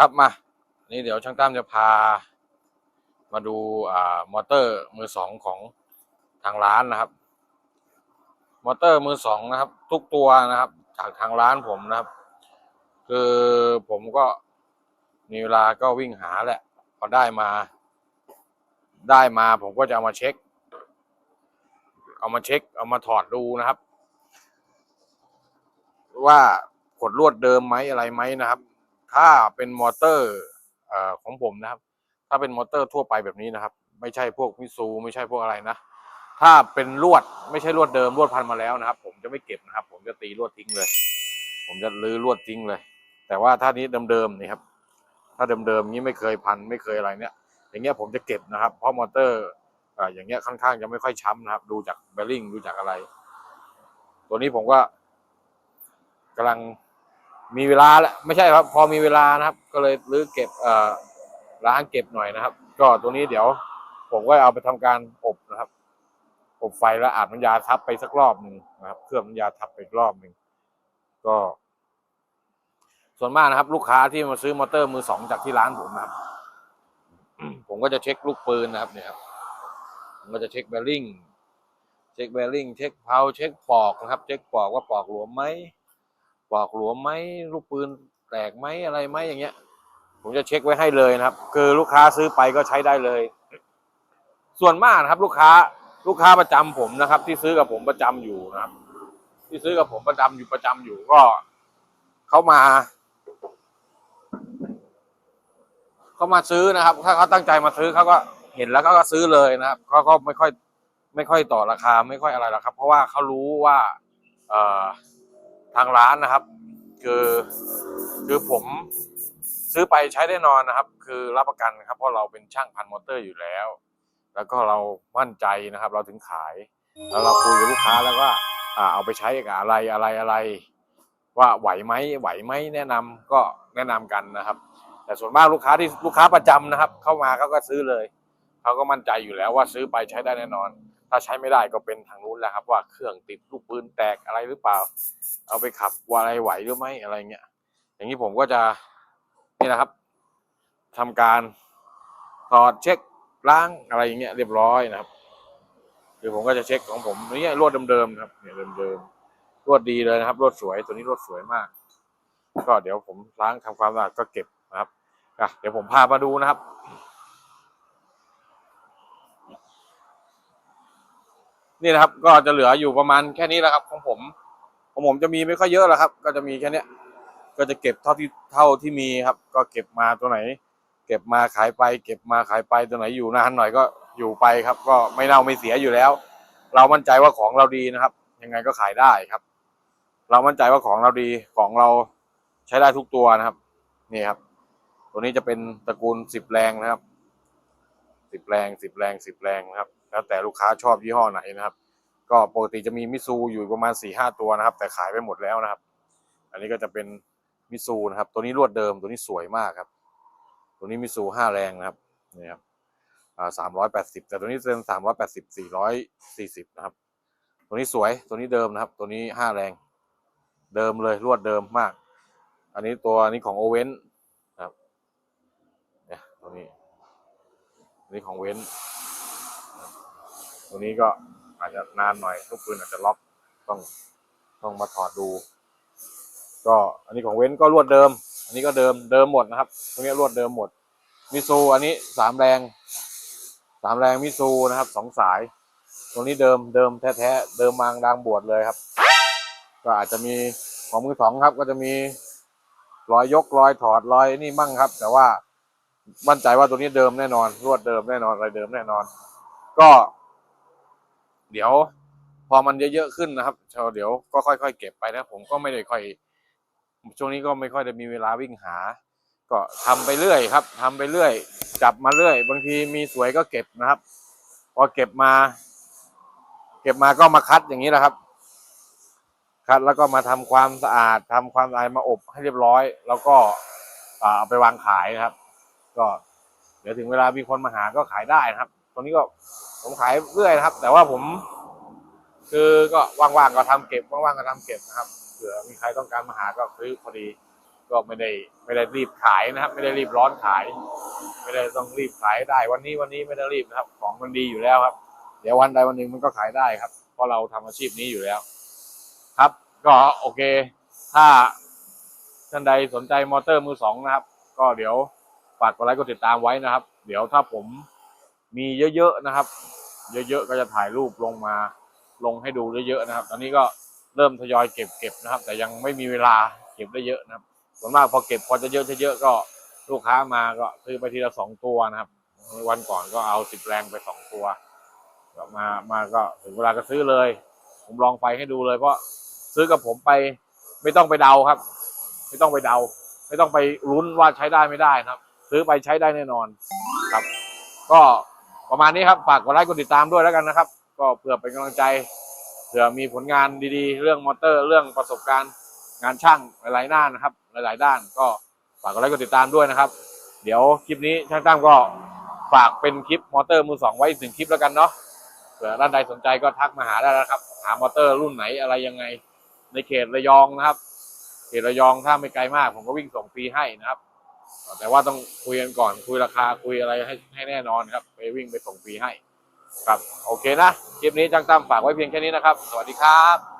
ครับมานี่เดี๋ยวช่างตั้มจะพา มาดูอ่ามอเตอร์มือสองของทางร้านนะครับ มอเตอร์มือสองนะครับ ทุกตัวนะครับ จากทางร้านผมนะครับ คือผมก็มีเวลาก็วิ่งหาแหละพอได้มา ได้มาผมก็จะเอามาเช็ค เอามาเช็ค เอามาถอดดูนะครับ ว่าขดลวดเดิมไหมอะไรไหมนะครับ ถ้าเป็นมอเตอร์ของผมนะครับ ถ้าเป็นมอเตอร์ทั่วไปแบบนี้นะครับ ไม่ใช่พวกมิซูไม่ใช่พวกอะไรนะ ถ้าเป็นลวดไม่ใช่ลวดเดิมลวดพันมาแล้วนะครับ ผมจะไม่เก็บนะครับ ผมจะตีลวดทิ้งเลย ผมจะลื้อลวดทิ้งเลย แต่ว่าถ้านี้เดิมๆนี่ครับ ถ้าเดิมๆนี้ไม่เคยพันไม่เคยอะไรเนี่ย อย่างเงี้ยผมจะเก็บนะครับ เพราะมอเตอร์อ่าอย่างเงี้ยค่อนข้างจะไม่ค่อยช้ำนะครับ ดูจากเบลลิงดูจากอะไร ตัวนี้ผมก็กำลัง มีเวลาแล้วไม่ใช่ครับ พอมีเวลานะครับ ก็เลยรื้อเก็บเอ่อล้างเก็บหน่อยนะครับ ก็ตัวนี้เดี๋ยว ผมก็เอาไปทำการอบนะครับ อบไฟแล้วอาบน้ำยาทับไปสักรอบหนึ่งนะครับเคลื่อบน้ำยาทับไปอีกรอบหนึ่งก็ ส่วนมากนะครับ ลูกค้าที่มาซื้อมอเตอร์มือสองจากที่ร้านผมนะครับ ผมก็จะเช็คลูกปืนนะครับเนี่ยครับผมก็จะเช็คแบลลิงเช็คแบลลิงเช็คเพาเช็คปอกนะครับ เช็คปอกว่าปอกหลวมไหม ปอกหลวมไหมลูกปืนแตกไหมอะไรไหมอย่างเงี้ย ผมจะเช็คไว้ให้เลยนะครับ คือลูกค้าซื้อไปก็ใช้ได้เลย ส่วนมากนะครับ ลูกค้าลูกค้าประจำผมนะครับ ที่ซื้อกับผมประจำอยู่นะครับ ที่ซื้อกับผมประจำอยู่ประจำอยู่ก็เขามาเขามาซื้อนะครับ ถ้าเขาตั้งใจมาซื้อเขาก็เห็นแล้วเขาก็ซื้อเลยนะครับเขาก็ไม่ค่อย ไม่ค่อยต่อราคา ไม่ค่อยอะไรหรอกครับ เพราะว่าเขารู้ว่า เอ่อ ทางร้านนะครับ คือคือผมซื้อไปใช้ได้นอนนะครับ คือรับประกันครับเพราะเราเป็นช่างพันมอเตอร์อยู่แล้ว แล้วก็เรามั่นใจนะครับ เราถึงขาย แล้วเราคุยกับลูกค้าแล้วว่าเอาไปใช้กับอะไรอะไรอะไร ว่าไหวไหมไหวไหมแนะนำก็แนะนำกันนะครับ แต่ส่วนมากลูกค้าที่ลูกค้าประจำนะครับ เข้ามาเขาก็ซื้อเลยเขาก็มั่นใจอยู่แล้วว่าซื้อไปใช้ได้แน่นอน ถ้าใช้ไม่ได้ก็เป็นทางนู้นแหละครับ ว่าเครื่องติดลูกปืนแตกอะไรหรือเปล่า เอาไปขับว่าอะไรไหวหรือไม่อะไรเงี้ยอย่างนี้ผมก็จะนี่นะครับทำการถอดเช็คล้างอะไรอย่างเงี้ยเรียบร้อยนะครับคือผมก็จะเช็คของผมนี่รวดเดิมๆครับเนี่ยเดิมๆรวดดีเลยนะครับรวดสวยตัวนี้รวดสวยมาก ก็เดี๋ยวผมล้างทำความสะอาดก็เก็บนะครับเดี๋ยวผมพามาดูนะครับ นี่นะครับ ก็จะเหลืออยู่ประมาณแค่นี้แหละครับ ของผมของผมจะมีไม่ค่อยเยอะแล้วครับ ก็จะมีแค่นี้ก็จะเก็บเท่าที่เท่าที่มีครับ ก็เก็บมาตัวไหน เก็บมาขายไป เก็บมาขายไปตัวไหนอยู่นานหน่อยก็อยู่ไปครับ ก็ไม่เน่าไม่เสียอยู่แล้ว เรามั่นใจว่าของเราดีนะครับ ยังไงก็ขายได้ครับ เรามั่นใจว่าของเราดีของเราใช้ได้ทุกตัวนะครับนี่ครับ ตัวนี้จะเป็นตระกูลสิบแรงนะครับสิบแรงสิบแรงสิบแรงนะครับ แล้วแต่ลูกค้าชอบยี่ห้อไหนนะครับ ก็ปกติจะมีมิซูอยู่ประมาณสี่ห้าตัวนะครับ แต่ขายไปหมดแล้วนะครับ อันนี้ก็จะเป็นมิซูนะครับ ตัวนี้รวดเดิมตัวนี้สวยมากครับ ตัวนี้มิซูห้าแรงนะครับนี่ครับสามร้อยแปดสิบแต่ตัวนี้เป็นสามร้อยแปดสิบสี่ร้อยสี่สิบนะครับ ตัวนี้สวยตัวนี้เดิมนะครับ ตัวนี้ห้าแรง เดิมเลยรวดเดิมมาก อันนี้ตัวนี้ของโอเว่นครับเนี่ยตัวนี้นี้ของเว้น ตัวนี้ก็อาจจะนานหน่อยลูกปืนอาจจะล็อกต้องต้องมาถอดดู ก็อันนี้ของเว้นก็รวดเดิม อันนี้ก็เดิมเดิมหมดนะครับตรงนี้รวดเดิมหมดมิซูอันนี้สามแรงสามแรงมิซูนะครับสองสาย ตรงนี้เดิมเดิมแท้ๆเดิมมางดังบวชเลยครับ ก็อาจจะมีของมือสองครับ ก็จะมีรอยยกรอยถอดรอยนี่มั่งครับ แต่ว่ามั่นใจว่าตัวนี้เดิมแน่นอน รวดเดิมแน่นอนอะไรเดิมแน่นอน ก็ เดี๋ยวพอมันเยอะๆขึ้นนะครับเดี๋ยวก็ค่อยๆ เก็บไปนะผมก็ไม่ได้ค่อย ช่วงนี้ก็ไม่ค่อยได้มีเวลาวิ่งหา ก็ทำไปเรื่อยครับทำไปเรื่อย จับมาเรื่อย บางทีมีสวยก็เก็บนะครับ พอเก็บมา เก็บมาก็มาคัดอย่างนี้แหละครับ คัดแล้วก็มาทำความสะอาดทำความสะอาดมาอบให้เรียบร้อย แล้วก็เอาไปวางขายนะครับ ก็เดี๋ยวถึงเวลามีคนมาหาก็ขายได้นะครับ ตรงนี้ก็ผมขายเรื่อยนะครับ แต่ว่าผม คือก็ว่างๆก็ทำเก็บว่างๆก็ทำเก็บนะครับเผื่อมีใครต้องการมาหาก็ซื้อพอดี ก็ไม่ได้ไม่ได้รีบขายนะครับ ไม่ได้รีบร้อนขาย ไม่ได้ต้องรีบขายได้ วันนี้วันนี้ไม่ได้รีบนะครับ ของมันดีอยู่แล้วครับ เดี๋ยววันใดวันหนึ่งมันก็ขายได้ครับ เพราะเราทำอาชีพนี้อยู่แล้ว ครับ ก็โอเค ถ้าท่านใดสนใจมอเตอร์มือสองนะครับ ก็เดี๋ยวฝากกดไลค์กดติดตามไว้นะครับ เดี๋ยวถ้าผม มีเยอะๆนะครับ เยอะๆก็จะถ่ายรูปลงมาลงให้ดูเยอะๆนะครับ ตอนนี้ก็เริ่มทยอยเก็บเก็บนะครับ แต่ยังไม่มีเวลาเก็บได้เยอะนะครับส่วนมากพอเก็บพอจะเยอะจะเยอะก็ลูกค้ามาก็ซื้อไปทีละสองตัวนะครับ วันก่อนก็เอาสิบแรงไปสองตัวก็มามาก็ถึงเวลาก็ซื้อเลย ผมลองไฟให้ดูเลย เพราะซื้อกับผมไปไม่ต้องไปเดาครับ ไม่ต้องไปเดา ไม่ต้องไปลุ้นว่าใช้ได้ไม่ได้นะครับ ซื้อไปใช้ได้แน่นอนครับ ก็ ประมาณนี้ครับฝากกดไลค์กดติดตามด้วยแล้วกันนะครับ ก็เพื่อเป็นกำลังใจเผื่อมีผลงานดีๆ เรื่องมอเตอร์เรื่องประสบการณ์ งานช่างหลายๆด้านนะครับ หลายๆ ด้านก็ฝากกดไลค์กดติดตามด้วยนะครับ เดี๋ยวคลิปนี้ช่างตั้มก็ฝากเป็นคลิปมอเตอร์มือสองไว้อีกหนึ่งคลิปแล้วกันเนาะเผื่อท่านใดสนใจก็ทักมาหาได้นะครับ หามอเตอร์รุ่นไหนอะไรยังไง ในเขตระยองนะครับ เขตระยองถ้าไม่ไกลมาก ผมก็วิ่งส่งฟรีให้นะครับ แต่ว่าต้องคุยกันก่อนคุยราคาคุยอะไรให้ให้แน่นอนครับ ไปวิ่งไปส่งฟรีให้ ครับ โอเคนะ คลิปนี้จังตั้มฝากไว้เพียงแค่นี้นะครับ สวัสดีครับ